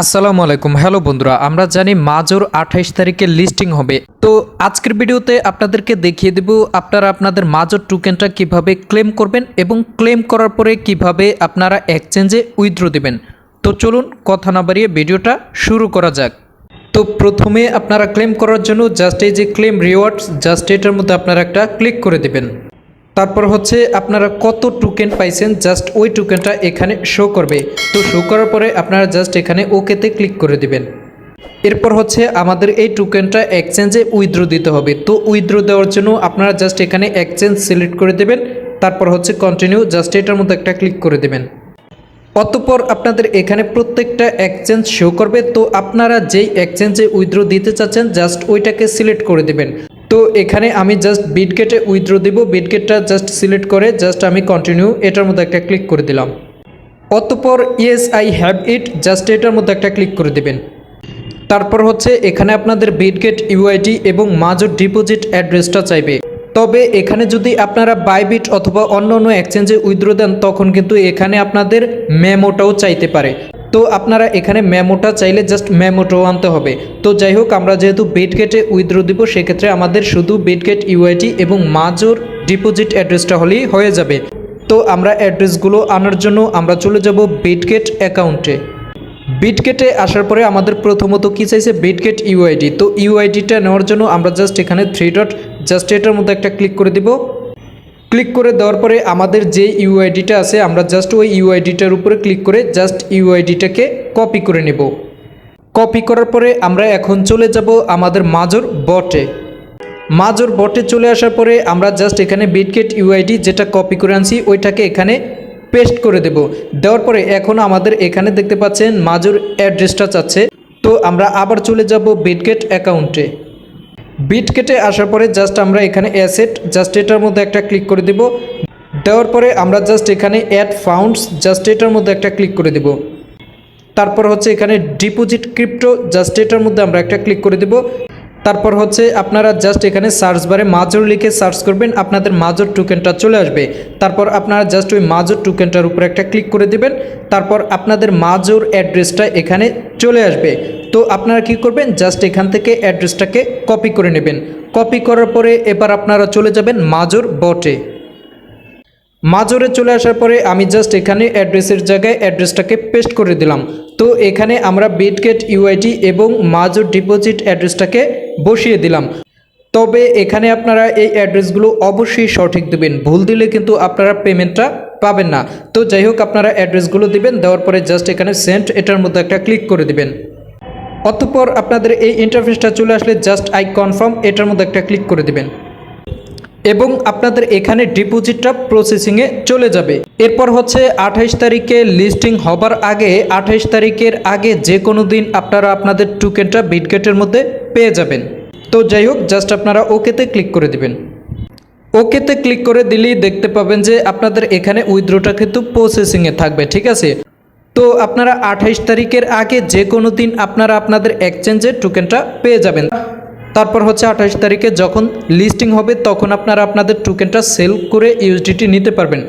আসসালামু আলাইকুম। হ্যালো বন্ধুরা, আমরা জানি মাজোর আঠাইশ তারিখে লিস্টিং হবে। তো আজকের ভিডিওতে আপনাদেরকে দেখিয়ে দেব আপনারা আপনাদের মাজোর টোকেনটা কীভাবে ক্লেম করবেন এবং ক্লেম করার পরে কীভাবে আপনারা এক্সচেঞ্জে উইথড্র দেবেন। তো চলুন কথা না বাড়িয়ে ভিডিওটা শুরু করা যাক। তো প্রথমে আপনারা ক্লেম করার জন্য জাস্ট এই যে ক্লেম রিওয়ার্ডস জাস্ট এটার মধ্যে আপনারা একটা ক্লিক করে দেবেন। তারপর হচ্ছে আপনারা কত টোকেন পাইছেন জাস্ট ওই টোকেনটা এখানে শো করবে। তো শো করার পরে আপনারা জাস্ট এখানে ওকেতে ক্লিক করে দিবেন। এরপর হচ্ছে আমাদের এই টোকেনটা এক্সচেঞ্জে উইথড্র দিতে হবে। তো উইথড্র দেওয়ার জন্য আপনারা জাস্ট এখানে এক্সচেঞ্জ সিলেক্ট করে দেবেন। তারপর হচ্ছে কন্টিনিউ জাস্ট এটার মধ্যে একটা ক্লিক করে দেবেন। অতঃপর আপনাদের এখানে প্রত্যেকটা এক্সচেঞ্জ শো করবে। তো আপনারা যেই এক্সচেঞ্জে উইথড্র দিতে চাচ্ছেন জাস্ট ওইটাকে সিলেক্ট করে দেবেন। তো এখানে আমি জাস্ট বিট বিটগেটে উইথড্র দিব। বিটগেটটা জাস্ট সিলেক্ট করে জাস্ট আমি কন্টিনিউ এটার মধ্যে একটা ক্লিক করে দিলাম। অতঃপর yes I have it just এটার মধ্যে একটা ক্লিক করে দেবেন। তারপর হচ্ছে এখানে আপনাদের বিটগেট ইউআইডি এবং মাজর ডিপোজিট অ্যাড্রেসটা চাইবে। তবে এখানে যদি আপনারা বাইবিট অথবা অন্য অন্য এক্সচেঞ্জে উইথড্র দেন, তখন কিন্তু এখানে আপনাদের মেমোটাও চাইতে পারে। তো আপনারা এখানে মেমোটা চাইলে জাস্ট মেমোটাও আনতে হবে। তো যাই হোক আমরা যেহেতু বিটগেটে উইথড্র দিব, সেক্ষেত্রে আমাদের শুধু বিটগেট ইউআইডি এবং মাজোর ডিপোজিট অ্যাড্রেসটা হলেই হয়ে যাবে। তো আমরা অ্যাড্রেসগুলো আনার জন্য আমরা চলে যাব বিটগেট অ্যাকাউন্টে বিটগেটে আসার পরে আমাদের প্রথমত কি চাইছে? বিটগেট ইউআইডি তো ইউআইডিটা নেওয়ার জন্য আমরা জাস্ট এখানে থ্রি ডট জাস্ট এটার মধ্যে একটা ক্লিক করে দিব। ক্লিক করে দেওয়ার পরে আমাদের যে ইউআইডিটা আছে, আমরা জাস্ট ওই ইউআইডিটার উপরে ক্লিক করে জাস্ট ইউআইডিটাকে কপি করে নেব। কপি করার পরে আমরা এখন চলে যাব আমাদের মাজর বটে। মাজর বটে চলে আসার পরে আমরা জাস্ট এখানে বিটগেট ইউআইডি যেটা কপি করে আনছি, ওইটাকে এখানে পেস্ট করে দেব। দেওয়ার পরে এখন আমাদের এখানে দেখতে পাচ্ছেন, মাজর অ্যাড্রেসটা চাচ্ছে। তো আমরা আবার চলে যাব বিটগেট অ্যাকাউন্টে বিটগেটে আসার পরে জাস্ট আমরা এখানে অ্যাসেট জাস্ট এটার মধ্যে একটা ক্লিক করে দেব। দেওয়ার পরে আমরা জাস্ট এখানে অ্যাড ফাউন্ডস জাস্ট এটার মধ্যে একটা ক্লিক করে দেব। তারপর হচ্ছে এখানে ডিপোজিট ক্রিপ্টো জাস্ট এটার মধ্যে আমরা একটা ক্লিক করে দেব। তারপর হচ্ছে আপনারা জাস্ট এখানে সার্চ বারে মাজর লিখে সার্চ করবেন, আপনাদের মাজর টোকেনটা চলে আসবে। তারপর আপনারা জাস্ট ওই মাজর টোকেনটার উপর একটা ক্লিক করে দেবেন। তারপর আপনাদের মাজর অ্যাড্রেসটা এখানে চলে আসবে। তো আপনারা কি করবেন? জাস্ট এখান থেকে অ্যাড্রেসটাকে কপি করে নেবেন। কপি করার পরে এবার আপনারা চলে যাবেন মাজর বটে মাজরে চলে আসার পরে আমি জাস্ট এখানে অ্যাড্রেসের জায়গায় অ্যাড্রেসটাকে পেস্ট করে দিলাম। তো এখানে আমরা বিটগেট ইউআইডি এবং মাজর ডিপোজিট অ্যাড্রেসটাকে বসিয়ে দিলাম। তবে এখানে আপনারা এই অ্যাড্রেসগুলো অবশ্যই সঠিক দেবেন। ভুল দিলে কিন্তু আপনারা পেমেন্টটা পাবেন না। তো যাই হোক, আপনারা অ্যাড্রেসগুলো দিবেন, দেওয়ার পরে জাস্ট এখানে সেন্ট এটার মধ্যে একটা ক্লিক করে দিবেন। অতঃপর আপনাদের এই ইন্টারফেসটা চলে আসলে জাস্ট আই কনফার্ম এটার মধ্যে একটা ক্লিক করে দিবেন। এবং আপনাদের এখানে ডিপোজিটটা প্রসেসিংয়ে চলে যাবে। এরপর হচ্ছে আঠাইশ তারিখে লিস্টিং হবার আগে, আঠাইশ তারিখের আগে যে কোনো দিন আপনারা আপনাদের টোকেনটা বিটগেটের মধ্যে পেয়ে যাবেন। তো যাই হোক জাস্ট আপনারা ওকেতে ক্লিক করে দিবেন। ওকেতে ক্লিক করে দিলেই দেখতে পাবেন যে আপনাদের এখানে উইথড্রোটা কিন্তু প্রসেসিংয়ে থাকবে, ঠিক আছে? তো আপনারা আঠাইশ তারিখের আগে যে কোনো দিন আপনারা আপনাদের এক্সচেঞ্জে টোকেনটা পেয়ে যাবেন। তারপর হচ্ছে আঠাশ তারিখে যখন লিস্টিং হবে, তখন আপনারা আপনাদের টোকেনটা সেল করে ইউএসডিটি নিতে পারবেন।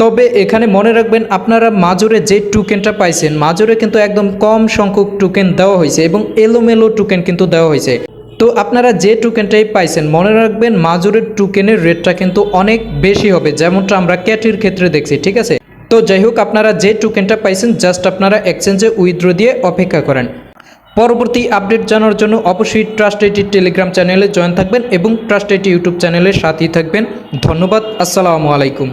তবে এখানে মনে রাখবেন, আপনারা মাজরে যে টোকেনটা পাইছেন, মাজরে কিন্তু একদম কম সংখ্যক টোকেন দেওয়া হয়েছে এবং এলোমেলো টোকেন কিন্তু দেওয়া হয়েছে। তো আপনারা যে টোকেনটাই পাইছেন, মনে রাখবেন, মাজরের টোকেনের রেটটা কিন্তু অনেক বেশি হবে, যেমনটা আমরা ক্যাটির ক্ষেত্রে দেখছি, ঠিক আছে? তো যাই হোক আপনারা যে টোকেনটা পাইছেন জাস্ট আপনারা এক্সচেঞ্জে উইথড্র দিয়ে অপেক্ষা করেন। পরবর্তী আপডেট জানার জন্য অবশ্যই ট্রাস্ট আইটি টেলিগ্রাম চ্যানেলে জয়েন থাকবেন এবং ট্রাস্ট আইটি ইউটিউব চ্যানেলের সাথেই থাকবেন। ধন্যবাদ, আসসালামু আলাইকুম।